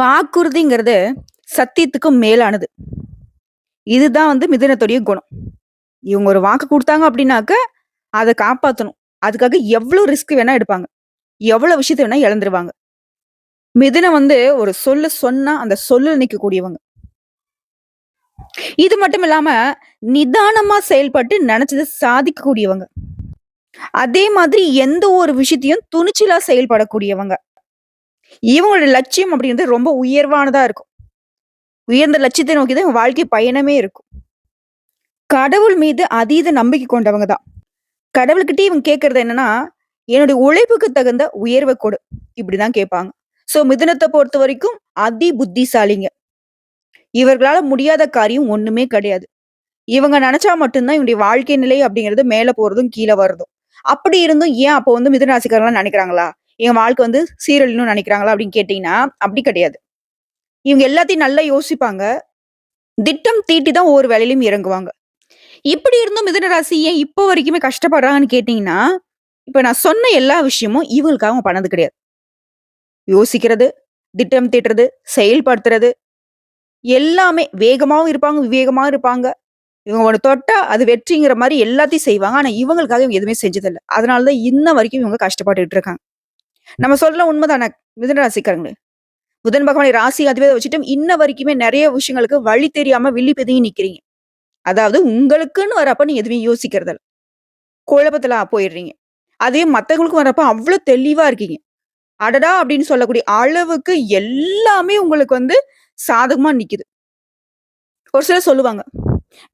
வாக்குறுதிங்கிறது சத்தியத்துக்கும் மேலானது. இதுதான் வந்து மிதுனத்துடைய குணம். இவங்க ஒரு வாக்கு கொடுத்தாங்க அப்படின்னாக்க, அதை காப்பாற்றணும் அதுக்காக எவ்வளோ ரிஸ்க் வேணா எடுப்பாங்க. எவ்வளோ விஷயத்த வேணா இழந்துருவாங்க. மிதுனம் வந்து ஒரு சொல்லு சொன்னா, அந்த சொல்லு நிற்கக்கூடியவங்க இது மட்டும் இல்லாம, நிதானமா செயல்பட்டு நெனச்சத சாதிக்கக்கூடியவங்க. அதே மாதிரி எந்த ஒரு விஷயத்தையும் துணிச்சலா செயல்படக்கூடியவங்க. இவங்களோட லட்சியம் அப்படிங்கிறது ரொம்ப உயர்வானதா இருக்கும். உயர்ந்த லட்சியத்தை நோக்கி தான் இவங்க வாழ்க்கை பயணமே இருக்கும். கடவுள் மீது அதீத நம்பிக்கை கொண்டவங்க தான். கடவுள்கிட்டயே இவங்க கேட்கறது என்னன்னா, "என்னுடைய உழைப்புக்கு தகுந்த உயர்வை கொடு." இப்படிதான் கேட்பாங்க. சோ மிதினத்தை பொறுத்த வரைக்கும் அதி புத்திசாலிங்க. இவர்களால முடியாத காரியம் ஒண்ணுமே கிடையாது. இவங்க நினைச்சா மட்டும்தான் இவனுடைய வாழ்க்கை நிலை அப்படிங்கிறது மேல போறதும், கீழே வர்றதும். அப்படி இருந்தும் ஏன் அப்போ வந்து மிதுன நினைக்கிறாங்களா என் வாழ்க்கை வந்து சீரழின்னு நினைக்கிறாங்களா அப்படின்னு கேட்டீங்கன்னா, அப்படி கிடையாது. இவங்க எல்லாத்தையும் நல்லா யோசிப்பாங்க. திட்டம் தீட்டி தான் ஒவ்வொரு வேலையிலும் இறங்குவாங்க. இப்படி இருந்தும் மிதன ராசி ஏன் இப்போ வரைக்குமே கஷ்டப்படுறாங்கன்னு கேட்டீங்கன்னா, இப்ப நான் சொன்ன எல்லா விஷயமும் இவங்களுக்காக அவங்க பண்ணது கிடையாது. யோசிக்கிறது, திட்டம் தீட்டுறது, செயல்படுத்துறது, எல்லாமே வேகமாகவும் இருப்பாங்க, விவேகமாகவும் இருப்பாங்க. இவங்க ஒன்று தொட்டா அது வெற்றிங்கிற மாதிரி எல்லாத்தையும் செய்வாங்க. ஆனால் இவங்களுக்காக இவங்க எதுவுமே செஞ்சதில்லை அதனால தான் இன்ன வரைக்கும் இவங்க கஷ்டப்பட்டுட்டு இருக்காங்க. நம்ம சொல்ல உண்மைதானே மிதுனராசிக்காரங்களே புதன் பகவானை ராசி அதிபதியா வச்சுட்டு இன்ன வரைக்குமே நிறைய விஷயங்களுக்கு வழி தெரியாம வில்லி பெதையும் நிக்கிறீங்க. அதாவது உங்களுக்குன்னு வரப்ப நீங்க எதுவுமே யோசிக்கிறதில்ல. குழப்பத்துல போயிடுறீங்க. அதே மத்தவங்களுக்கும் வரப்ப அவ்வளவு தெளிவா இருக்கீங்க. அடடா! அப்படின்னு சொல்லக்கூடிய அளவுக்கு எல்லாமே உங்களுக்கு வந்து சாதகமா நிக்குது. ஒரு சிலர் சொல்லுவாங்க.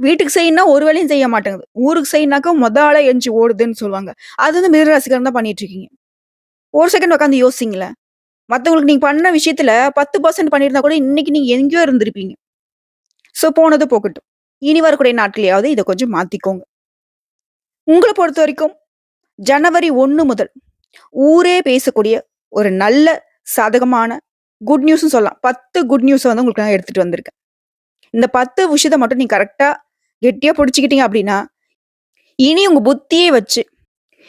வீட்டுக்கு செய்யணும்னா ஒரு வேலையும் செய்ய மாட்டேங்குது. ஊருக்கு செய்யணும்னாக்கா மொத ஆளா ஓடுதுன்னு சொல்லுவாங்க. அது வந்து மிதுன தான் பண்ணிட்டு இருக்கீங்க. ஒரு செகண்ட் உட்காந்து யோசிங்களேன். மத்தவங்களுக்கு நீங்க பண்ண விஷயத்துல 10% பண்ணியிருந்தா கூட இன்னைக்கு நீங்க எங்கேயோ இருந்திருப்பீங்க. சோ போனது போகட்டும். இனி வரக்கூடிய நாட்கள்லயாவது இத கொஞ்சம் மாத்திக்கோங்க. உங்கள பொறுத்தவரைக்கும் ஜனவரி 1 முதல் ஊரே பேசக்கூடிய ஒரு நல்ல சாதகமான குட் நியூஸ்ன்னு சொல்லலாம். 10 குட் நியூஸ வந்து உங்களுக்கு நான் எடுத்துட்டு வந்திருக்கேன். இந்த 10 விஷயத்த மட்டும் நீங்க கரெக்ட்டா கெட்டியா புடிச்சுக்கிட்டீங்க அப்படின்னா, இனி உங்க புத்தியே வச்சு,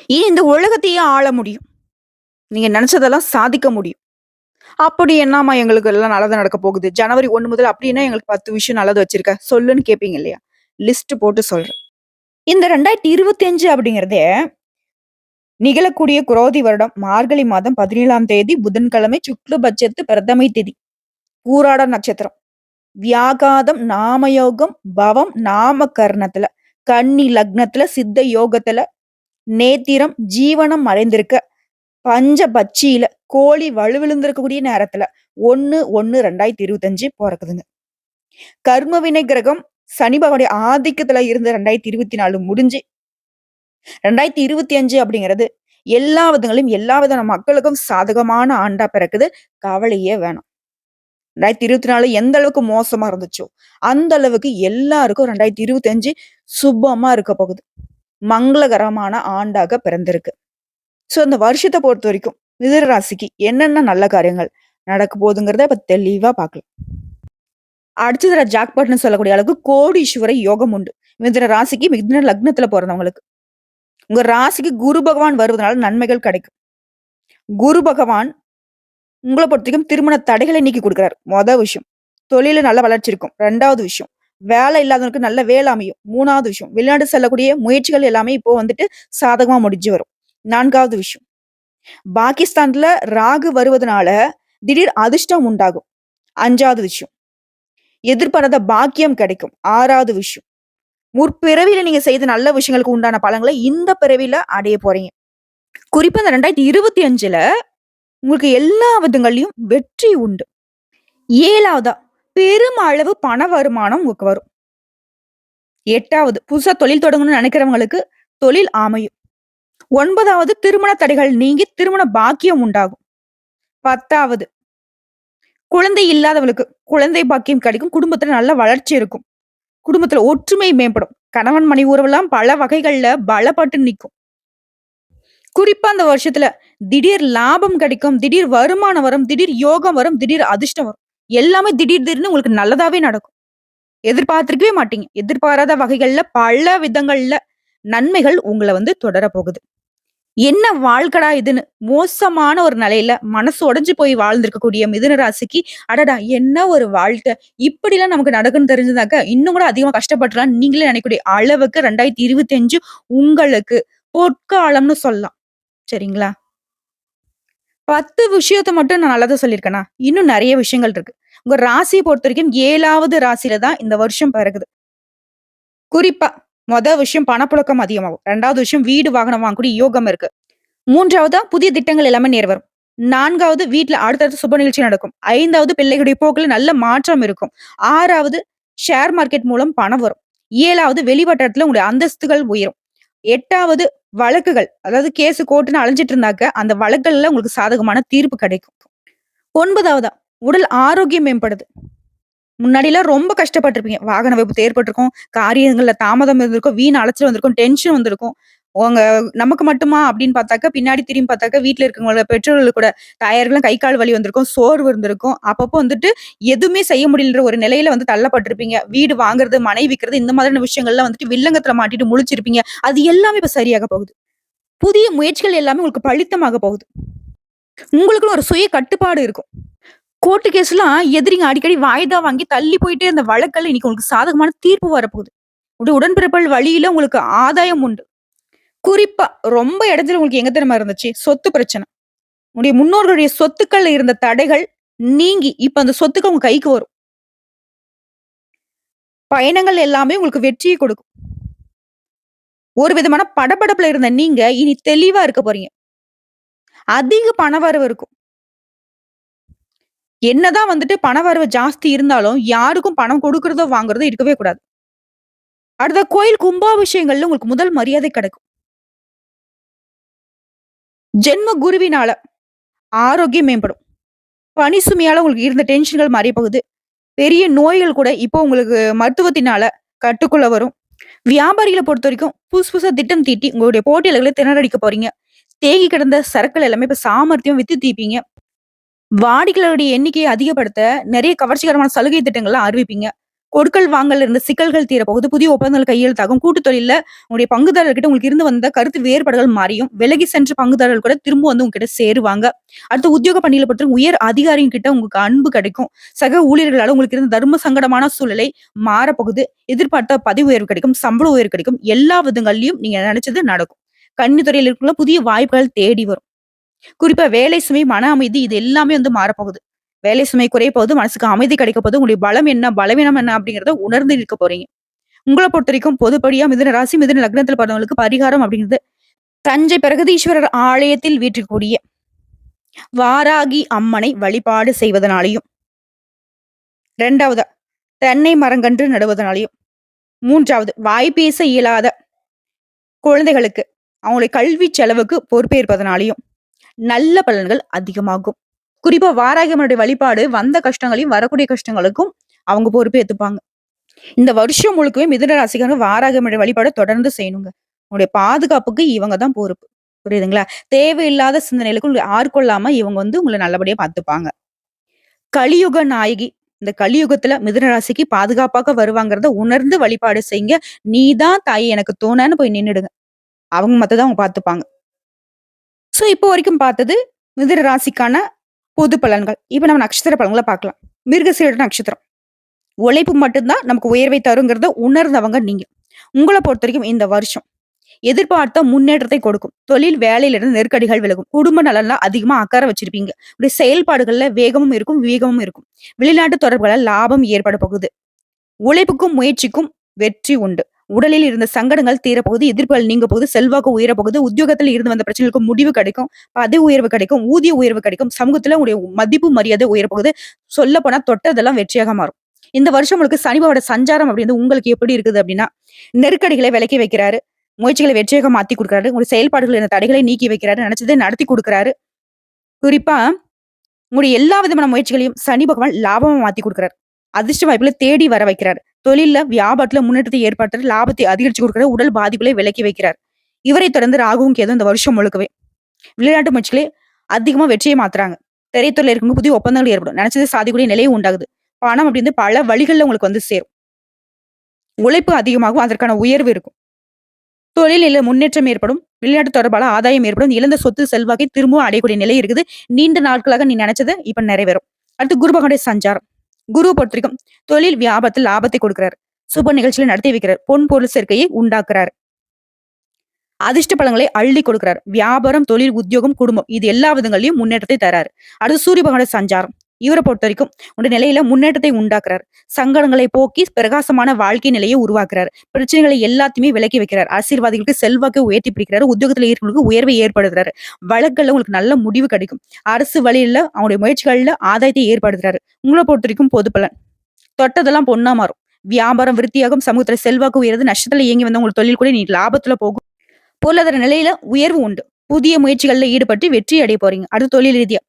இனி இந்த உலகத்தையே ஆள முடியும். நீங்க நினைச்சதெல்லாம் சாதிக்க முடியும். அப்படி என்னாம்மா எங்களுக்கு எல்லாம் நல்லது நடக்க போகுது. ஜனவரி ஒன்று முதல் அப்படின்னா எங்களுக்கு 10 விஷயம் நல்லது வச்சிருக்க. சொல்லுன்னு கேட்பீங்க இல்லையா? லிஸ்ட் போட்டு சொல்றேன். இந்த 2025 அப்படிங்கிறதே நிகழக்கூடிய குரோதி வருடம் மார்கழி மாதம் 17ஆம் தேதி புதன்கிழமை சுக்லபட்சத்து பிரதமை திதி. பூராட நட்சத்திரம். வியாகாதம் நாமயோகம் பவம் நாம கர்ணத்துல கன்னி லக்னத்துல சித்த யோகத்துல நேத்திரம் ஜீவனம் மறைந்திருக்க பஞ்ச பட்சியில கோழி வலுவிழுந்திருக்கக்கூடிய நேரத்துல 1/1/2025 பொறக்குதுங்க. கர்ம வினை கிரகம் சனி பகவானுடைய ஆதிக்கத்துல இருந்த 2024 முடிஞ்சு 2025 அப்படிங்கிறது எல்லா விதங்களையும் எல்லா விதமான மக்களுக்கும் சாதகமான ஆண்டா பிறக்குது. கவலையே வேணாம். 2024 எந்த அளவுக்கு மோசமா இருந்துச்சோ, அந்த அளவுக்கு எல்லாருக்கும் 2025 சுபமா இருக்க போகுது. மங்களகரமான ஆண்டாக பிறந்திருக்கு. ஸோ இந்த வருஷத்தை பொறுத்த வரைக்கும் மிதுன ராசிக்கு என்னென்ன நல்ல காரியங்கள் நடக்க போகுதுங்கிறத இப்போ தெளிவாக பார்க்கலாம். அடுத்தது ஜாக்பட்னு சொல்லக்கூடிய அளவுக்கு கோடீஸ்வர யோகம் உண்டு. மிதுன ராசிக்கு மிதுன லக்னத்துல பிறந்தவங்களுக்கு உங்க ராசிக்கு குரு பகவான் வருவதனால நன்மைகள் கிடைக்கும். குரு பகவான் உங்களை பொறுத்தவரைக்கும் திருமண தடைகளை நீக்கி கொடுக்குறாரு மொதல் விஷயம். தொழிலில் நல்ல வளர்ச்சி இருக்கும். ரெண்டாவது விஷயம். வேலை இல்லாதவனுக்கு நல்ல வேலை அமையும். மூணாவது விஷயம். வெளிநாடு செல்லக்கூடிய முயற்சிகள் எல்லாமே இப்போ வந்துட்டு சாதகமா முடிஞ்சு வரும். நான்காவது விஷயம். பாகிஸ்தான்ல ராகு வருவதனால திடீர் அதிர்ஷ்டம் உண்டாகும். அஞ்சாவது விஷயம். எதிர்பாராத பாக்கியம் கிடைக்கும். ஆறாவது விஷயம். முற்பிறவியில நீங்க செய்த நல்ல விஷயங்களுக்கு உண்டான பலங்களை இந்த பிறவியில அடைய போறீங்க. குறிப்பா இந்த 2025ல உங்களுக்கு எல்லா விதங்கள்லயும் வெற்றி உண்டு. 7வதா பெருமளவு பண வருமானம் உங்களுக்கு வரும். எட்டாவது புதுசா தொழில் தொடங்கணும்னு நினைக்கிறவங்களுக்கு தொழில் அமையும். ஒன்பதாவது திருமண தடைகள் நீங்கி திருமண பாக்கியம் உண்டாகும். 10வது குழந்தை இல்லாதவளுக்கு குழந்தை பாக்கியம் கிடைக்கும். குடும்பத்துல நல்ல வளர்ச்சி இருக்கும். குடும்பத்துல ஒற்றுமை மேம்படும். கணவன் மணி உறவெல்லாம் பல வகைகள்ல பலப்பட்டு நிற்கும் குறிப்பா அந்த வருஷத்துல திடீர் லாபம் கிடைக்கும். திடீர் வருமானம் வரும். திடீர் யோகம் வரும். திடீர் அதிர்ஷ்டம் வரும். எல்லாமே திடீர் திடீர்னு உங்களுக்கு நல்லதாவே நடக்கும். எதிர்பார்த்திருக்கவே மாட்டீங்க. எதிர்பாராத வகைகள்ல பல விதங்கள்ல நன்மைகள் உங்களை வந்து தொடரப்போகுது. என்ன வாழ்க்கடா இதுன்னு மோசமான ஒரு நிலையில மனசு உடஞ்சு போய் வாழ்ந்திருக்கக்கூடிய மிதுன ராசிக்கு, அடடா! என்ன ஒரு வாழ்க்கை! இப்படிலாம் நமக்கு நடக்குன்னு தெரிஞ்சதாக்க, இன்னும் கூட அதிகமா கஷ்டப்பட்டுலாம் நீங்களே நினைக்கக்கூடிய அளவுக்கு 2025 உங்களுக்கு பொற்காலம்னு சொல்லலாம். சரிங்களா? 10 விஷயத்த மட்டும் நான் நல்லதா சொல்லியிருக்கேனா? இன்னும் நிறைய விஷயங்கள் இருக்கு. உங்க ராசிய பொறுத்தவரைக்கும் ஏழாவது ராசியில தான் இந்த வருஷம் பிறகுது குறிப்பா, மொதல் விஷயம் பணப்புழக்கம் அதிகமாகும். ரெண்டாவது விஷயம் வீடு, வாகனம் வாங்கக்கூடிய யோகம் இருக்கு. 3வதா புதிய திட்டங்கள் எல்லாமே நிறைவேறும். 4வது வீட்ல அடுத்தடுத்து சுப நிகழ்ச்சி நடக்கும். ஐந்தாவது பிள்ளைகளுடைய போக்குல நல்ல மாற்றம் இருக்கும். ஆறாவது ஷேர் மார்க்கெட் மூலம் பணம் வரும். ஏழாவது வெளிவட்டாரத்துல உங்களுடைய அந்தஸ்துகள் உயரும். எட்டாவது வழக்குகள், அதாவது கேஸ் கோர்ட்டுன்னு அலைஞ்சிட்டு இருந்தாக்க, அந்த வழக்குகள்ல உங்களுக்கு சாதகமான தீர்ப்பு கிடைக்கும். ஒன்பதாவதா உடல் ஆரோக்கியம் மேம்படுது. முன்னாடிலாம் ரொம்ப கஷ்டப்பட்டிருப்பீங்க வாகன விபத்து ஏற்பட்டிருக்கும். காரியங்களில் தாமதம் இருந்திருக்கும். வீண் அலைச்சல் வந்திருக்கும். டென்ஷன் வந்திருக்கும். உங்க நமக்கு மட்டுமா அப்படின்னு பார்த்தாக்கா, பின்னாடி திரும்பி பார்த்தாக்கா, வீட்டில் இருக்கவங்களோட பெற்றோர்கள் கூட டயர்லாம் கை, கால் வலி வந்திருக்கும். சோர்வு இருந்திருக்கும். அப்பப்போ வந்துட்டு எதுவுமே செய்ய முடியலன்ற ஒரு நிலையில வந்து தள்ளப்பட்டிருப்பீங்க. வீடு வாங்குறது, மனை விக்கிறது இந்த மாதிரியான விஷயங்கள்லாம் வந்துட்டு வில்லங்கத்துல மாட்டிட்டு முழிச்சிருப்பீங்க. அது எல்லாமே இப்ப சரியாக போகுது. புதிய முயற்சிகள் எல்லாமே உங்களுக்கு பழித்தமாக போகுது. உங்களுக்குன்னு ஒரு சுய கட்டுப்பாடு இருக்கும். கோர்ட்டு கேஸ்லாம் எதிரிங்க அடிக்கடி வாய்தா வாங்கி தள்ளி போயிட்டே அந்த வழக்கெல்லாம் இன்னைக்கு உங்களுக்கு சாதகமான தீர்ப்பு வரப்போகுது. உடைய உடன்பிறப்புகள் வழியில உங்களுக்கு ஆதாயம் உண்டு. குறிப்பா ரொம்ப இடத்துல உங்களுக்கு எங்க தெரியுமா இருந்துச்சு? சொத்து பிரச்சனை. உங்களுடைய முன்னோர்களுடைய சொத்துக்கள்ல இருந்த தடைகள் நீங்கி, இப்ப அந்த சொத்துக்கள் உங்க கைக்கு வரும். பயணங்கள் எல்லாமே உங்களுக்கு வெற்றியை கொடுக்கும். ஒரு விதமான படபடப்புல இருந்த நீங்க, இனி தெளிவா இருக்க போறீங்க. அதிக பணவரவு இருக்கும். என்னதான் வந்துட்டு பண வரவு ஜாஸ்தி இருந்தாலும், யாருக்கும் பணம் கொடுக்கறதோ வாங்குறதோ இருக்கவே கூடாது. அடுத்த கோயில் கும்பாபிஷேகங்கள்ல உங்களுக்கு முதல் மரியாதை கிடைக்கும். ஜென்ம குருவினால ஆரோக்கியம் மேம்படும். பணி சுமையால உங்களுக்கு இருந்த டென்ஷன்கள் மாறிய போகுது. பெரிய நோய்கள் கூட இப்போ உங்களுக்கு மருத்துவத்தினால கட்டுக்குள்ள வரும். வியாபாரிகளை பொறுத்த வரைக்கும் புதுசு புதுசா திட்டம் தீட்டி உங்களுடைய போட்டியாளர்களை திணறடிக்க போறீங்க. தேங்கி கிடந்த சரக்குகள் எல்லாமே இப்ப சாமர்த்தியம் வித்து தீர்ப்பீங்க. வாடிக்கையாளருடைய எண்ணிக்கையை அதிகப்படுத்த நிறைய கவர்ச்சிகரமான சலுகை திட்டங்கள்லாம் அறிவிப்பீங்க. கொடுக்கல் வாங்கல்ல இருந்த சிக்கல்கள் தீரப்போகுது. புதிய ஒப்பந்தங்கள் கையெழுத்தாகும். கூட்டு தொழில உங்களுடைய பங்குதாரர்கிட்ட உங்களுக்கு இருந்து வந்த கருத்து வேறுபாடுகள் மாறியும். விலகி சென்ற பங்குதாரர்கள் கூட திரும்ப வந்து உங்ககிட்ட சேருவாங்க. அடுத்து உத்தியோக பணியில பொறுத்தவரைக்கும் உயர் அதிகாரிங்க கிட்ட உங்களுக்கு அன்பு கிடைக்கும். சக ஊழியர்களால் உங்களுக்கு இருந்த தர்ம சங்கடமான சூழ்நிலை மாறப்போகுது. எதிர்பார்த்த பதவி உயர்வு கிடைக்கும். சம்பள உயர்வு கிடைக்கும். எல்லா விதங்கள்லயும் நீங்க நினைச்சது நடக்கும். கன்னித்துறையில இருக்கவங்க புதிய வாய்ப்புகள் தேடி வரும். குறிப்பா வேலை சுமை, மன அமைதி இது எல்லாமே வந்து மாறப்போகுது. வேலை சுமை குறைய போகுது. மனசுக்கு அமைதி கிடைக்க போகுது. உங்களுடைய பலம் என்ன, பலவீனம் என்ன அப்படிங்கிறத உணர்ந்து இருக்க போறீங்க. உங்களை பொறுத்த வரைக்கும் பொதுப்படியா மிதுன ராசி, மிதுன லக்னத்தில் பிறந்தவங்களுக்கு பரிகாரம் அப்படிங்கிறது தஞ்சை பிரகதீஸ்வரர் ஆலயத்தில் வீற்றிருக்கக்கூடிய வாராகி அம்மனை வழிபாடு செய்வதனாலையும் ரெண்டாவது தென்னை மரங்கன்று நடுவதனாலையும் மூன்றாவது வாய் பேச இயலாத குழந்தைகளுக்கு அவங்களுடைய கல்வி செலவுக்கு பொறுப்பேற்பதனாலையும் நல்ல பலன்கள் அதிகமாகும். குறிப்பா வாராகியம்மனுடைய வழிபாடு வந்த கஷ்டங்களையும், வரக்கூடிய கஷ்டங்களுக்கும் அவங்க பொறுப்பு ஏத்துப்பாங்க. இந்த வருஷம் முழுக்கவே மிதுன ராசிக்காரங்க வாராகி வழிபாடு தொடர்ந்து செய்யணுங்க. உங்களுடைய பாதுகாப்புக்கு இவங்க தான் பொறுப்பு. புரியுதுங்களா? தேவையில்லாத சிந்தனைகளுக்கு உங்களை ஆட்கொள்ளாம இவங்க வந்து உங்களை நல்லபடியா பார்த்துப்பாங்க. கலியுக நாயகி. இந்த கலியுகத்துல மிதுன ராசிக்கு பாதுகாப்பாக வருவாங்கிறத உணர்ந்து வழிபாடு செய்யுங்க. "நீ தான் தாய் எனக்கு தோணான்னு போய் நின்றுடுங்க அவங்க மத்தத அவங்க பார்த்துப்பாங்க. ஸோ இப்போ வரைக்கும் பார்த்தது மிதிர ராசிக்கான பொது பலன்கள். இப்போ நம்ம நட்சத்திர பலன்களை பார்க்கலாம். மிருகசீரிட நட்சத்திரம். உழைப்பு மட்டும்தான் நமக்கு உயர்வை தருங்கிறத உணர்ந்தவங்க நீங்க. பொறுத்த வரைக்கும் இந்த வருஷம் எதிர்பார்த்த முன்னேற்றத்தை கொடுக்கும். தொழில், வேலையிலிருந்து நெருக்கடிகள் விலகும். குடும்ப நலன்லாம் அதிகமா அக்கறை வச்சிருப்பீங்க. இப்படி செயல்பாடுகள்ல வேகமும் இருக்கும், விவேகமும் இருக்கும். வெளிநாட்டு தொடர்புகளால் லாபம் ஏற்பட போகுது. உழைப்புக்கும், முயற்சிக்கும் வெற்றி உண்டு. உடலில் இருந்த சங்கடங்கள் தீரப்போகுது. எதிர்ப்புகள் நீங்க போகுது. செல்வாக்கு உயரப் போகுது. உத்தியோகத்துல இருந்து வந்த பிரச்சனைகளுக்கு முடிவு கிடைக்கும். பதவி உயர்வு கிடைக்கும். ஊதிய உயர்வு கிடைக்கும். சமூகத்துல உங்களுடைய மதிப்பு, மரியாதை உயரப் போகுது. போனா தொட்டதெல்லாம் வெற்றியாக மாறும். இந்த வருஷம் உங்களுக்கு சனிபாவோட சஞ்சாரம் அப்படின்றது உங்களுக்கு எப்படி இருக்குது அப்படின்னா, நெருக்கடிகளை விலக்கி வைக்கிறாரு. முயற்சிகளை வெற்றியாக மாத்தி கொடுக்குறாரு உங்களுடைய செயல்பாடுகள் இருந்த தடைகளை நீக்கி வைக்கிறாரு. நினைச்சதை நடத்தி கொடுக்குறாரு குறிப்பா உங்களுடைய எல்லா விதமான முயற்சிகளையும் சனி பகவான் லாபமா மாத்தி குடுக்குறாரு. அதிர்ஷ்ட வாய்ப்புல தேடி வர வைக்கிறாரு. தொழில வியாபாரத்துல முன்னேற்றத்தை ஏற்படுத்துறாரு. லாபத்தை அதிகரிச்சு கொடுக்கிற உடல் பாதிப்புகளை விலக்கி வைக்கிறார். இவரை தொடர்ந்து ராகுவும், கேதுவும் இந்த வருஷம் முழுக்கவே விளையாட்டு முயற்சிகளே அதிகமா வெற்றியை மாத்துறாங்க. திரைத்துறையில இருக்கும் புதிய ஒப்பந்தங்கள் ஏற்படும். நினைச்சது சாதிக்கூடிய நிலையும் உண்டாகுது. பணம் அப்படின்னு பல வழிகளில் உங்களுக்கு வந்து சேரும். உழைப்பு அதிகமாகும். அதற்கான உயர்வு இருக்கும். தொழிலில் முன்னேற்றம் ஏற்படும். விளையாட்டு தொடர்பால ஆதாயம் ஏற்படும். இழந்த சொத்து செல்வாக்கை திரும்பவும் அடையக்கூடிய நிலை இருக்குது. நீண்ட நாட்களாக நீ நெனச்சது இப்ப நிறைவேறும். அடுத்து குருபகனுடைய சஞ்சாரம். குரு பொறுத்தவரைக்கும் தொழில் வியாபாரத்தில் லாபத்தை கொடுக்கிறார். சுப நிகழ்ச்சிகளை நடத்தி வைக்கிறார். பொன் பொருள் சேர்க்கையை உண்டாக்குறார். அதிர்ஷ்ட பழங்களை அள்ளி கொடுக்கிறார். வியாபாரம், தொழில், உத்தியோகம், குடும்பம் இது எல்லா விதங்களையும் முன்னேற்றத்தை தராரு. அடுத்து சூரிய பகவான சஞ்சாரம். இவரை பொறுத்த வரைக்கும் உடைய நிலையில முன்னேற்றத்தை உண்டாக்குறார். சங்கடங்களை போக்கி பிரகாசமான வாழ்க்கை நிலையை உருவாக்குறார். பிரச்சனைகளை எல்லாத்தையுமே விலக்கி வைக்கிறார். அரசியல்வாதிகளுக்கு செல்வாக்கை உயர்த்தி பிடிக்கிறார். உத்தியோகத்தில் இருக்கிறவங்களுக்கு உயர்வை ஏற்படுத்துறாரு. வழக்குகள்ல உங்களுக்கு நல்ல முடிவு கிடைக்கும். அரசு வழியில அவங்களுடைய முயற்சிகள்ல ஆதாயத்தை ஏற்படுத்துறாரு. உங்களை பொறுத்த வரைக்கும் பொது பலன். தொட்டதெல்லாம் பொண்ணா மாறும். வியாபாரம் விருத்தியாகும். சமூகத்துல செல்வாக்கு உயர்வு நஷ்டத்துல இயங்கி வந்த உங்களுக்கு தொழில் கூட நீ லாபத்துல போகும். பொருளாதார நிலையில உயர்வு உண்டு. புதிய முயற்சிகளில் ஈடுபட்டு வெற்றி அடைய போறீங்க. அடுத்து தொழில் ரீதியா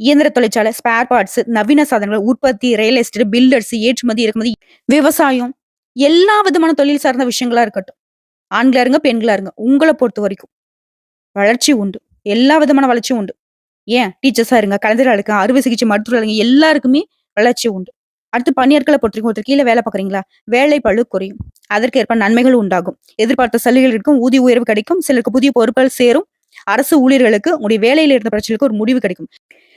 இயந்திர தொழிற்சாலை, ஸ்பேர் பார்ட்ஸ், நவீன சாதனங்கள், உற்பத்தி, ரியல் எஸ்டேட், பில்டர்ஸ், ஏற்றுமதி, இறக்குமதி, விவசாயம் எல்லா விதமான தொழில் சார்ந்த விஷயங்களா இருக்கட்டும். ஆண்களா இருங்க, பெண்களா இருங்க. உங்களை பொறுத்த வரைக்கும் வளர்ச்சி உண்டு. எல்லா விதமான வளர்ச்சியும் உண்டு. ஏன் டீச்சர்ஸா இருங்க, கலைஞரா இருக்க அறுவை சிகிச்சை மருத்துவரா இருங்க எல்லாருக்குமே வளர்ச்சி உண்டு. அடுத்து பணியாட்களை பொறுத்தவரைக்கும் ஒருத்தர் கீழ வேலை பார்க்குறீங்களா? வேலை பளு குறையும். அதற்கேற்ப நன்மைகள் உண்டாகும். எதிர்பார்த்த சலுகைகள் இருக்கும். ஊதிய உயர்வு கிடைக்கும். சிலருக்கு புதிய பொறுப்புகள் சேரும். அரசு ஊழியர்களுக்கு உங்களுடைய வேலையில் இருந்த பிரச்சனைகளுக்கு ஒரு முடிவு கிடைக்கும்.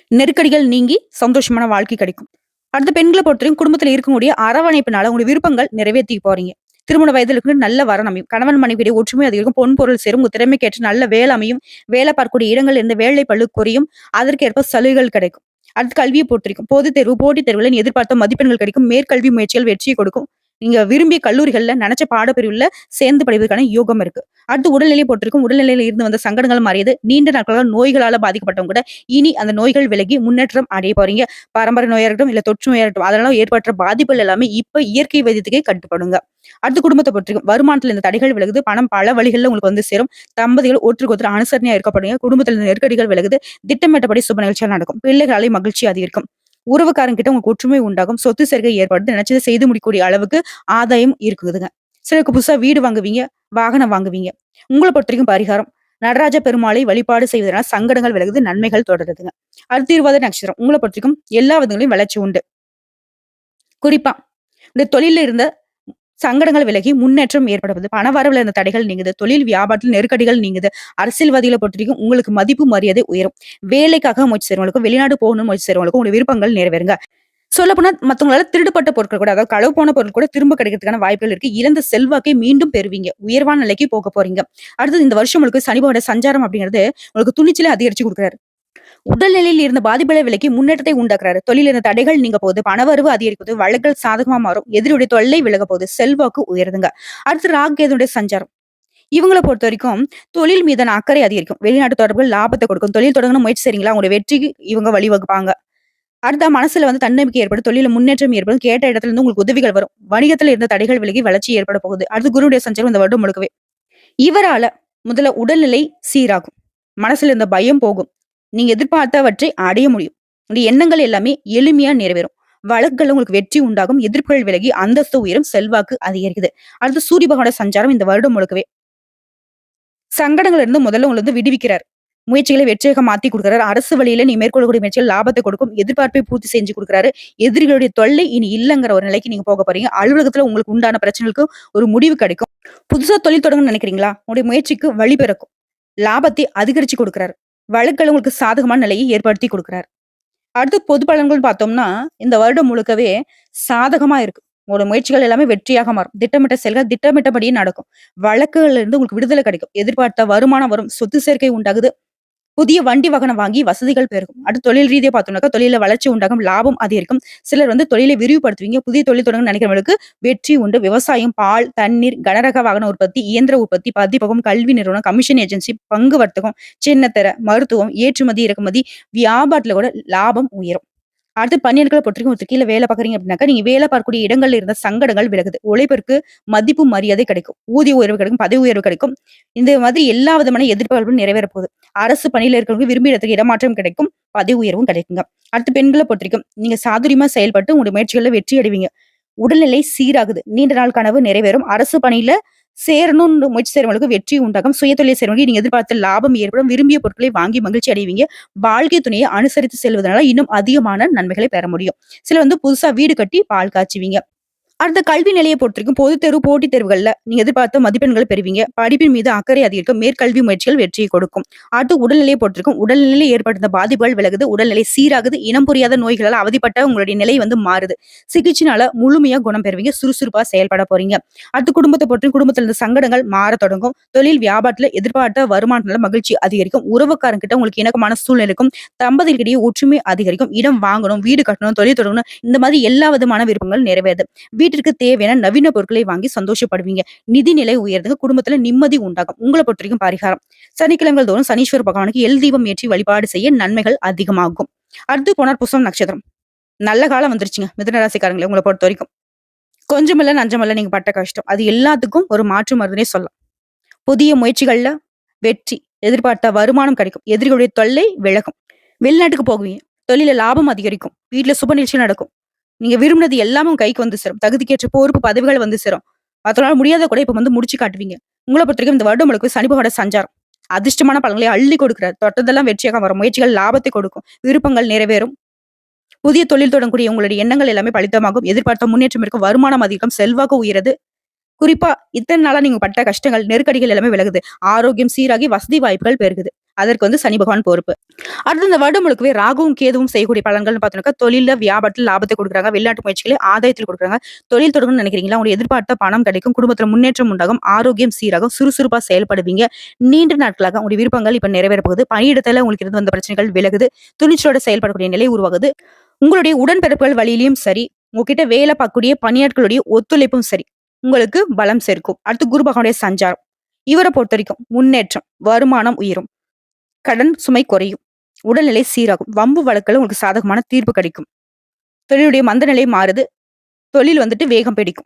நெருக்கடிகள் நீங்கி சந்தோஷமான வாழ்க்கை கிடைக்கும். அடுத்த பெண்களை பொறுத்தவரைக்கும் குடும்பத்துல இருக்கக்கூடிய அரவணைப்பினால உங்களுடைய விருப்பங்கள் நிறைவேத்தி போறீங்க. திருமண வயதில் நல்ல வரம் அமையும். கணவன் மனைவியுடைய ஒற்றுமை அதிகரிக்கும். பொன் பொருள் சேரும். உங்க திறமைக்கேற்ற நல்ல வேலை அமையும். வேலை பார்க்கக்கூடிய இடங்கள் இருந்த வேலை பழு குறையும். அதற்கேற்ப சலுகைகள் கிடைக்கும். அடுத்து கல்வியை பொறுத்திருக்கும் பொது தேர்வு, போட்டித் தேர்வுகளின் எதிர்பார்த்த மதிப்பெண்கள் கிடைக்கும். மேற்கல்வி முயற்சிகள் வெற்றியை கொடுக்கும். நீங்க விரும்பிய கல்லூரிகள்ல நினைச்ச பாடப்பிரிவுல சேர்ந்து படிப்பதற்கான யோகம் இருக்கு. அடுத்து உடல்நிலையை போட்டிருக்கும் உடல்நிலையில இருந்து வந்த சங்கடங்கள் மாறியது நீண்ட நாட்களாக நோய்களால பாதிக்கப்பட்டவங்க கூட இனி அந்த நோய்கள் விலகி முன்னேற்றம் அடைய போறீங்க. பரம்பரை நோயா இருக்கட்டும், இல்ல தொற்று நோயா இருக்கட்டும், அதனால ஏற்பட்ட பாதிப்புகள் எல்லாமே இப்ப இயற்கை வைத்தியத்துக்கே கட்டுப்படுங்க. அடுத்து குடும்பத்தை பொறுத்தவரைக்கும் வருமானத்துல இந்த தடைகள் விலகுது. பணம் பல வழிகள்ல உங்களுக்கு வந்து சேரும். தம்பதிகள் ஒருத்தருக்கு ஒருத்தர் அனுசரணையா இருக்கப்படுங்க. குடும்பத்துல நெருக்கடிகள் விலகுது. திட்டமிட்டபடி சுப நிகழ்ச்சிகள் நடக்கும். பிள்ளைகளாலே மகிழ்ச்சி அதிகரிக்கும். உறவுக்காரங்க கிட்ட உங்களுக்கு ஒற்றுமை உண்டாகும். சொத்து சேர்க்கை ஏற்படுது. நினைச்சதை செய்து முடிக்கக்கூடிய அளவுக்கு ஆதாயம் இருக்குதுங்க. சிலருக்கு புதுசா வீடு வாங்குவீங்க, வாகனம் வாங்குவீங்க. உங்களை பொறுத்த வரைக்கும் பரிகாரம் நடராஜ பெருமாளை வழிபாடு செய்வதனால் சங்கடங்கள் விலகுது. நன்மைகள் தொடருதுங்க. அடுத்த திருவாதிரை நட்சத்திரம். பொறுத்த வரைக்கும் எல்லா விதங்களையும் வளர்ச்சி உண்டு. குறிப்பா இந்த தொழில இருந்த சங்கடங்கள் விலகி முன்னேற்றம் ஏற்படுவது. பண வரவுல இருந்த தடைகள் நீங்குது. தொழில் வியாபாரத்தில் நெருக்கடிகள் நீங்குது. அரசியல்வாதிகள பொறுத்தவரைக்கும் உங்களுக்கு மதிப்பு மரியாதை உயரும். வேலைக்காக முயற்சி செய்றவங்களுக்கும், வெளிநாடு போகணும்னு முயற்சி செய்றவங்களுக்கும் உங்களுடைய விருப்பங்கள் நிறைவேறுங்க. சொல்லப்போனா மத்தவங்களால திருடுபட்ட பொருட்கள் கூட அதாவது களவு போன பொருள் கூட திரும்ப கிடைக்கிறதுக்கான வாய்ப்புகள் இருக்கு. இழந்த செல்வாக்கை மீண்டும் பெறுவீங்க. உயர்வான நிலைக்கு போக போறீங்க. அடுத்தது இந்த வருஷம் உங்களுக்கு சனி சஞ்சாரம் அப்படிங்கிறது உங்களுக்கு துணிச்சலை அதிகரிச்சு கொடுக்குறாரு உடல்நிலையில் இருந்த பாதிப்புகளை விலக்கி முன்னேற்றத்தை உண்டாக்குறாரு. தொழில் இருந்த தடைகள் நீங்க போகுது. பணவரவு அதிகரிக்குது. வழக்குகள் சாதகமா மாறும். எதிரியுடைய தொல்லை விலக போகுது. செல்வாக்கு உயருதுங்க. அடுத்து ராகேதனுடைய சஞ்சாரம் சஞ்சாரம். இவங்கள பொறுத்தவரைக்கும் தொழில் மீதான அக்கறை அதிகரிக்கும். வெளிநாட்டு தொடர்புகள் லாபத்தை கொடுக்கும். தொழில் தொடங்கணும் முயற்சி செய்றீங்களா? அவங்களுடைய வெற்றிக்கு இவங்க வழிவகுப்பாங்க. அடுத்த மனசுல வந்து தன்னம்பிக்கை ஏற்படும். தொழில முன்னேற்றம் ஏற்படும். கேட்ட இடத்துல இருந்து உங்களுக்கு உதவிகள் வரும். வணிகத்துல இருந்த தடைகள் விலகி வளர்ச்சி ஏற்பட போகுது. அடுத்து குருடைய சஞ்சாரம் இந்த வருடம் முழுக்கவே. இவரால முதல்ல உடல்நிலை சீராகும். மனசுல இருந்த பயம் போகும். நீங்க எதிர்பார்த்தவற்றை அடைய முடியும். உங்களுடைய எண்ணங்கள் எல்லாமே எளிமையா நிறைவேறும். வழக்குகள் உங்களுக்கு வெற்றி உண்டாகும். எதிர்ப்புகள் விலகி அந்தஸ்து உயரும். செல்வாக்கு அதிகரிக்குது. அடுத்து சூரிய பகவான சஞ்சாரம் இந்த வருடம் முழுக்கவே. சங்கடங்கள் இருந்து முதல்ல உங்களை வந்து விடுவிக்கிறார். முயற்சிகளை வெற்றியாக மாத்தி குடுக்குறாரு. அரசு வழியில நீ மேற்கொள்ளக்கூடிய முயற்சிகள் லாபத்தை கொடுக்கும். எதிர்பார்ப்பை பூர்த்தி செஞ்சு கொடுக்குறாரு எதிரிகளுடைய தொல்லை இனி இல்லைங்கிற ஒரு நிலைக்கு நீங்க போக போறீங்க. அலுவலகத்துல உங்களுக்கு உண்டான பிரச்சனைகளுக்கு ஒரு முடிவு கிடைக்கும். புதுசா தொழில் தொடங்கணும்னு நினைக்கிறீங்களா? உங்களுடைய முயற்சிக்கு வழி பிறக்கும். லாபத்தை அதிகரிச்சு கொடுக்குறாரு வழக்குகள் உங்களுக்கு சாதகமான நிலையை ஏற்படுத்தி கொடுக்குறாரு அடுத்து பொது பலன்கள்னு பார்த்தோம்னா, இந்த வருடம் முழுக்கவே சாதகமா இருக்கு. உங்களோட முயற்சிகள் எல்லாமே வெற்றியாக மாறும். திட்டமிட்ட செயல்கள் திட்டமிட்டபடியே நடக்கும். வழக்குகள்ல இருந்து உங்களுக்கு விடுதலை கிடைக்கும். எதிர்பார்த்த வருமானம் வரும். சொத்து சேர்க்கை உண்டாகுது. புதிய வண்டி வாகனம் வாங்கி வசதிகள் பெருகும். அடுத்து தொழில் ரீதியாக பார்த்தோம்னாக்கா, தொழில்ல வளர்ச்சி உண்டாகும். லாபம் அதிகரிக்கும். சிலர் வந்து தொழிலை விரிவுபடுத்துவீங்க. புதிய தொழில் தொடங்க நினைக்கிறவங்களுக்கு வெற்றி உண்டு. விவசாயம், பால், தண்ணீர், கனரக வாகன உற்பத்தி, இயந்திர உற்பத்தி, பதிப்பகம், கல்வி நிறுவனம், கமிஷன் ஏஜென்சி, பங்கு வர்த்தகம், சின்னத்தர, மருத்துவம், ஏற்றுமதி, இறக்குமதி, வியாபாரத்தில் கூட லாபம் உயரும். அடுத்து பணியாட்கள பொறுத்திருக்கும் ஒருத்தர் கீழே வேலை பார்க்குறீங்க அப்படின்னாக்கா, நீங்க வேலை பார்க்கக்கூடிய இடங்கள்ல இருந்த சங்கடங்கள் விலகுது. உழைப்பிற்கு மதிப்பு, மரியாதை கிடைக்கும். ஊதிய உயர்வு கிடைக்கும். பதவி உயர்வு கிடைக்கும். இந்த மாதிரி எல்லா விதமான எதிர்பார்ப்பும் நிறைவேற போகுது. அரசு பணியில இருக்கிறவங்க விரும்பிய இடத்துக்கு இடமாற்றம் கிடைக்கும். பதவி உயர்வும் கிடைக்குங்க. அடுத்து பெண்களை பொறுத்திருக்கும் நீங்க சாதுரியமா செயல்பட்டு உங்களுடைய முயற்சிகளில் வெற்றி அடைவீங்க. உடல்நிலை சீராகுது. நீண்ட நாள் கனவு நிறைவேறும். அரசு பணியில சேரணும்னு முயற்சி செய்றவங்களுக்கு வெற்றி உண்டாகும். சுயதொழில் செய்றவங்க நீங்க எதிர்பார்த்த லாபம் ஏற்படும். விரும்பிய பொருட்களை வாங்கி மகிழ்ச்சி அடைவீங்க. வாழ்க்கை துணையை அனுசரித்து செல்வதனால இன்னும் அதிகமான நன்மைகளை பெற முடியும். சில வந்து புதுசா வீடு கட்டி பால் காய்ச்சுவீங்க. அடுத்த கல்வி நிலையை பொறுத்தவரைக்கும் பொது தேர்வு, போட்டித் தேர்வுகள்ல நீங்க எதிர்பார்த்த மதிப்பெண்கள் பெறுவீங்க. படிப்பின் மீது அக்கறை அதிகரிக்கும். மேற்கல்வி முயற்சிகள் வெற்றியை கொடுக்கும். அடுத்து உடல்நிலையை பொறுத்திருக்கும் உடல்நிலையில் ஏற்பட்ட பாதிப்புகள் விலகுது. உடல்நிலை சீராகுது. இனம் புரியாத நோய்களால் அவதிப்பட்ட உங்களுடைய நிலை வந்து மாறுது. சிகிச்சைனால முழுமையா குணம் பெறுவீங்க. சுறுசுறுப்பா செயல்பட போறீங்க. அடுத்து குடும்பத்தை பொறுத்தவரைக்கும் குடும்பத்துல இருந்த சங்கடங்கள் மாற தொடங்கும். தொழில் வியாபாரத்துல எதிர்பார்த்த வருமானத்தினால மகிழ்ச்சி அதிகரிக்கும். உறவுக்காரங்கிட்ட உங்களுக்கு இணக்கமான சூழ்நிலை இருக்கும். தம்பதிக்கிடையே ஒற்றுமை அதிகரிக்கும். இடம் வாங்கணும், வீடு கட்டணும், தொழில் தொடங்கணும் இந்த மாதிரி எல்லா விதமான விருப்பங்கள் நிறைவேறுது. வீட்டிற்கு தேவையான நவீன பொருட்களை வாங்கி சந்தோஷப்படுவீங்க. நிதி நிலை உயர்ந்து குடும்பத்துல நிம்மதி உண்டாகும். உங்கள பொறுத்தவரைக்கும் பரிகாரம். சனிக்கிழமைகள் தோறும் சனீஸ்வர பகவானுக்கு எல் தீபம் ஏற்றி வழிபாடு செய்ய நன்மைகள் அதிகமாகும். அடுத்து புனர்பூசம் நட்சத்திரம். நல்ல காலம் வந்துருச்சுங்க. மிதனராசிக்காரங்களே உங்களை பொறுத்த வரைக்கும் கொஞ்சமில்ல நஞ்சமில்ல நீங்க பட்ட கஷ்டம். அது எல்லாத்துக்கும் ஒரு மாற்று மருந்துனே சொல்லலாம். புதிய முயற்சிகள்ல வெற்றி. எதிர்பார்த்த வருமானம் கிடைக்கும். எதிரிகளுடைய தொல்லை விலகும். வெளிநாட்டுக்கு போகுவீங்க. தொழில லாபம் அதிகரிக்கும். வீட்டுல சுப நிகழ்ச்சி நடக்கும். நீங்க விரும்பினது எல்லாமே உங்க கைக்கு வந்து சேரும். தகுதிக்கேற்ற பொறுப்பு பதவிகள் வந்து சேரும். மத்தவங்களால முடியாத கூட இப்ப வந்து முடிச்சு காட்டுவீங்க. உங்களை பொறுத்தவரைக்கும் இந்த வருடம் முழுக்க சஞ்சாரம். அதிர்ஷ்டமான பலன்களை அள்ளி கொடுக்கிறார். தொட்டதெல்லாம் வெற்றியாக வரும். முயற்சிகள் லாபத்தை கொடுக்கும். விருப்பங்கள் நிறைவேறும். புதிய தொழில் தொடங்கக்கூடிய உங்களுடைய எண்ணங்கள் எல்லாமே பலித்தமாகும் எதிர்பார்த்த முன்னேற்றம் இருக்கும். வருமானம் அதிகம். செல்வாக்கு உயருது. குறிப்பா இத்தனை நாளா நீங்க பட்ட கஷ்டங்கள், நெருக்கடிகள் எல்லாமே விலகுது. ஆரோக்கியம் சீராகி வசதி வாய்ப்புகள் பெருகுது. அதற்கு வந்து சனி பகவான் பொறுப்பு. அடுத்து இந்த வருடம் முழுக்கவே ராகுவும், கேதுவும் செய்யக்கூடிய பலன்கள்னு பார்த்தோம்னாக்கா, தொழில வியாபாரத்தில் லாபத்தை கொடுக்குறாங்க. வெளிநாட்டு முயற்சிகளை ஆதாயத்தில் கொடுக்குறாங்க. தொழில் தொடங்கணும்னு நினைக்கிறீங்களா? உங்களுக்கு எதிர்பார்த்த பணம் கிடைக்கும். குடும்பத்துல முன்னேற்றம் உண்டாகும். ஆரோக்கியம் சீராகும். சுறுசுறுப்பா செயல்படுவீங்க. நீண்ட நாட்களாக உங்களுடைய விருப்பங்கள் இப்ப நிறைவேற போகுது. உங்களுக்கு இருந்து வந்த பிரச்சனைகள் விலகுது. துணிச்சலோட செயல்படக்கூடிய நிலை உருவாகுது. உங்களுடைய உடன்பிறப்புகள் வழியிலையும் சரி, உங்ககிட்ட வேலை பார்க்கக்கூடிய பணியாட்களுடைய ஒத்துழைப்பும் சரி, உங்களுக்கு பலம் சேர்க்கும். அடுத்து குரு பகவானுடைய சஞ்சாரம். பொறுத்த வரைக்கும் முன்னேற்றம், வருமானம் உயரும். கடன் சுமை குறையும். உடல்நிலை சீராகும். வம்பு வழக்குல உங்களுக்கு சாதகமான தீர்ப்பு கிடைக்கும். தொழிலுடைய மந்த நிலை மாறுது. தொழில் வந்துட்டு வேகம் பிடிக்கும்.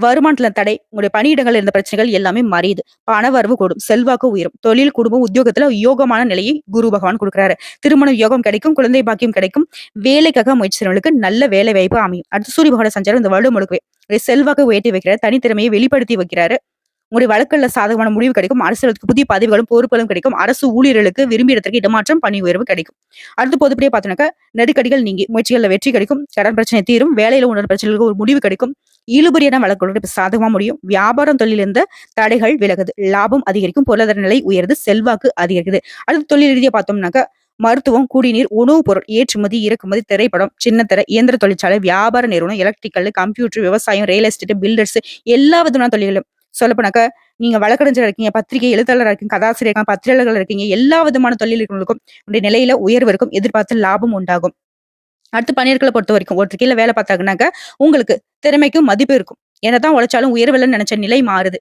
வருமானத்துல தடை, உங்களுடைய பணியிடங்கள்ல இருந்த பிரச்சனைகள் எல்லாமே மறையுது. பண வரவு கூடும். செல்வாக்கு உயரும். தொழில், குடும்பம், உத்தியோகத்துல யோகமான நிலையை குரு பகவான் கொடுக்குறாரு. திருமண யோகம் கிடைக்கும். குழந்தை பாக்கியம் கிடைக்கும். வேலைக்காக முயற்சி நல்ல வேலை வாய்ப்பு அமையும். அடுத்து சூரிய பகவான சஞ்சாரம் இந்த வருடம் முழுக்கவே செல்வாக்கு உயர்த்தி வைக்கிறாரு. தனித்திறமையை வெளிப்படுத்தி வைக்கிறாரு. உங்களுடைய வழக்குல சாதகமான முடிவு கிடைக்கும். அரசுகளுக்கு புதிய பதவிகளும், பொறுப்புகளும் கிடைக்கும். அரசு ஊழியர்களுக்கு விரும்பிய இடத்திற்கு இடமாற்றம், பணி உயர்வு கிடைக்கும். அடுத்து பொதுப்படியே பார்த்தோம்னாக்கா, நெருக்கடிகள் நீங்கி முயற்சிகள்ல வெற்றி கிடைக்கும். கடன் பிரச்சனை தீரும். வேலையில உணர் பிரச்சனைகளுக்கு ஒரு முடிவு கிடைக்கும். இழுபறியான வழக்குகளோட சாதகமா முடியும். வியாபாரம் தொழில் இருந்த தடைகள் விலகுது. லாபம் அதிகரிக்கும். பொருளாதார நிலை உயருது. செல்வாக்கு அதிகரிக்குது. அடுத்து தொழில் ரீதியா பார்த்தோம்னாக்கா, மருத்துவம், குடிநீர், உணவுப் பொருள், ஏற்றுமதி, இறக்குமதி, திரைப்படம், சின்னத்திரை, இயந்திர தொழிற்சாலை, வியாபார நிறுவனம், எலக்ட்ரிக்கல், கம்ப்யூட்டர், விவசாயம், ரியல் எஸ்டேட், பில்டர்ஸ் எல்லா விதமான தொழில்களும் சொல்லப்போனாக்க நீங்க வழக்கறிஞர் இருக்கீங்க, பத்திரிகை எழுத்தாளராக இருக்கீங்க, கதாசிரியர் இருக்காங்க, இருக்கீங்க. எல்லா விதமான தொழில்களுக்கும் உடைய நிலையில உயர்வு இருக்கும். எதிர்பார்த்த லாபம் உண்டாகும். அடுத்து பணியர்களை பொறுத்த வரைக்கும் ஒருத்தர் கீழே வேலை பார்த்தாங்கன்னாக்க உங்களுக்கு திறமைக்கும் மதிப்பு இருக்கும். என்னதான் உழைச்சாலும் உயர்வில்லன்னு நினைச்ச நிலை மாறுது.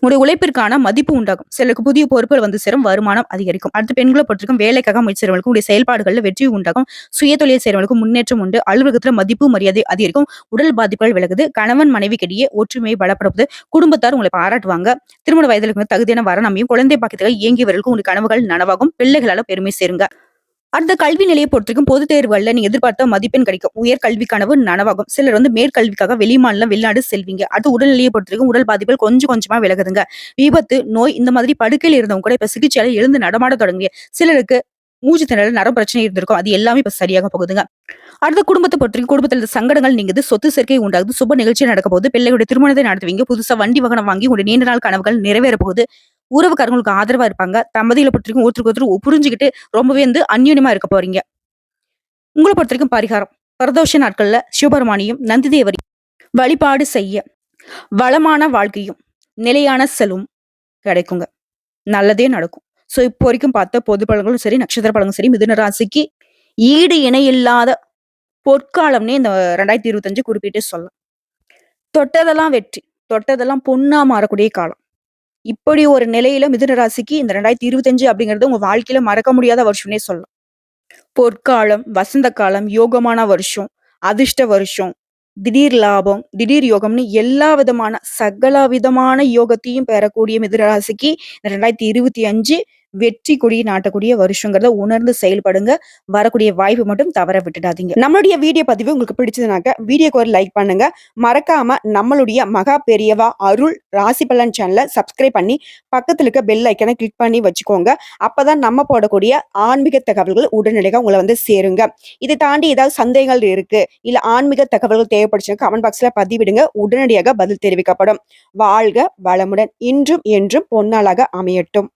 உங்களுடைய உழைப்பிற்கான மதிப்பு உண்டாகும். சிலருக்கு புதிய பொறுப்புகள் வந்து சேரும். வருமானம் அதிகரிக்கும். அடுத்து பெண்களை பொறுத்திருக்கும் வேலைக்காக முயற்சி உடைய செயல்பாடுகளில் வெற்றி உண்டாகும். சுய தொழில் செய்றவங்களுக்கு முன்னேற்றம் உண்டு. அலுவலகத்தில் மதிப்பு, மரியாதை அதிகரிக்கும். உடல் பாதிப்புகள் விலகுது. கணவன் மனைவிக்கிடையே ஒற்றுமை பலப்படுவது. குடும்பத்தார் உங்களை பாராட்டுவாங்க. திருமண வயதில தகுதியான வரணமையும் குழந்தை பாக்கியத்துக்காக இயங்கியவர்களுக்கு உங்களுடைய கனவுகள் நனவாகும். பிள்ளைகளால பெருமை சேருங்க. அடுத்த கல்வி நிலையை பொறுத்திருக்கும் பொது தேர்வுகளில் நீங்க எதிர்பார்த்த மதிப்பெண் கிடைக்கும். உயர் கல்வி கனவு நனவாகும். சிலர் வந்து மேற்கல்விக்காக வெளிமாநிலம், வெளிநாடு செல்வீங்க. அடுத்து உடல்நிலையை பொறுத்திருக்கும் உடல் பாதிப்புகள் கொஞ்சம் கொஞ்சமா விலகுதுங்க. விபத்து, நோய் இந்த மாதிரி படுக்கையில இருந்தவங்க கூட இப்ப சிகிச்சையால எழுந்து நடமாட தொடங்குங்க சிலருக்கு மூச்சு திணறல், நரம் பிரச்சனை இருந்திருக்கும். அது எல்லாமே இப்ப சரியாக போகுதுங்க. அடுத்த குடும்பத்தை பொறுத்திருக்கும் குடும்பத்தில் சங்கடங்கள் நீங்குது. சொத்து சேர்க்கை உண்டாகுது. சுப நிகழ்ச்சி நடக்க போகுது. பிள்ளைகளுடைய திருமணத்தை நடத்துவீங்க. புதுசா வண்டி வாகனம் வாங்கி உங்களுடைய நீண்ட நாள் கனவுகள் நிறைவேற போகுது. உறவுக்காரங்களுக்கு ஆதரவா இருப்பாங்க. தம்பதியில பொறுத்தவரைக்கும் ஒருத்தருக்கு ஒருத்தர் புரிஞ்சுக்கிட்டு ரொம்பவே வந்து அந்யூன்யமா இருக்க போறீங்க. பொறுத்த பொறுத்தவரைக்கும் பரிகாரம். பிரதோஷ நாட்கள்ல சிவபெருமானையும், நந்திதேவரி வழிபாடு செய்ய வளமான வாழ்க்கையும், நிலையான செல்வம் கிடைக்குங்க. நல்லதே நடக்கும். ஸோ இப்போ வரைக்கும் பார்த்த பொது பழங்களும் சரி, நட்சத்திர பழங்களும் சரி, மிதுன ராசிக்கு ஈடு இணையில்லாத பொற்காலம்னே இந்த 2025 குறிப்பிட்டு சொல்லலாம். தொட்டதெல்லாம் வெற்றி. தொட்டதெல்லாம் பொண்ணா மாறக்கூடிய காலம். இப்படி ஒரு நிலையில மிதுன ராசிக்கு இந்த 2025 அப்படிங்கிறது உங்க வாழ்க்கையில மறக்க முடியாத வருஷம்னே சொல்லலாம். பொற்காலம், வசந்த காலம், யோகமான வருஷம், அதிர்ஷ்ட வருஷம், திடீர் லாபம், திடீர் யோகம்னு எல்லா விதமான சகல விதமான யோகத்தையும் பெறக்கூடிய மிதுன ராசிக்கு இந்த 2025 வெற்றி கொடி நாட்டக்கூடிய வருஷங்கிறத உணர்ந்து செயல்படுங்க. வரக்கூடிய வாய்ப்பு மட்டும் தவற விட்டுடாதீங்க. நம்மளுடைய வீடியோ பதிவு உங்களுக்கு பிடிச்சதுனாக்க வீடியோக்கு ஒரு லைக் பண்ணுங்க. மறக்காம நம்மளுடைய மகா பெரியவா அருள் ராசி பலன் சேனலை சப்ஸ்கிரைப் பண்ணி பக்கத்தில் இருக்க பெல் ஐக்கனை கிளிக் பண்ணி வச்சுக்கோங்க. அப்பதான் நம்ம போடக்கூடிய ஆன்மீக தகவல்கள் உடனடியாக உங்களை வந்து சேருங்க. இதை தாண்டி ஏதாவது சந்தேகங்கள் இருக்கு, இல்ல ஆன்மீக தகவல்கள் தேவைப்படுச்சுன்னா கமெண்ட் பாக்ஸ்ல பதிவிடுங்க. உடனடியாக பதில் தெரிவிக்கப்படும். வாழ்க வளமுடன். இன்றும் என்றும் பொன்னாளாக அமையட்டும்.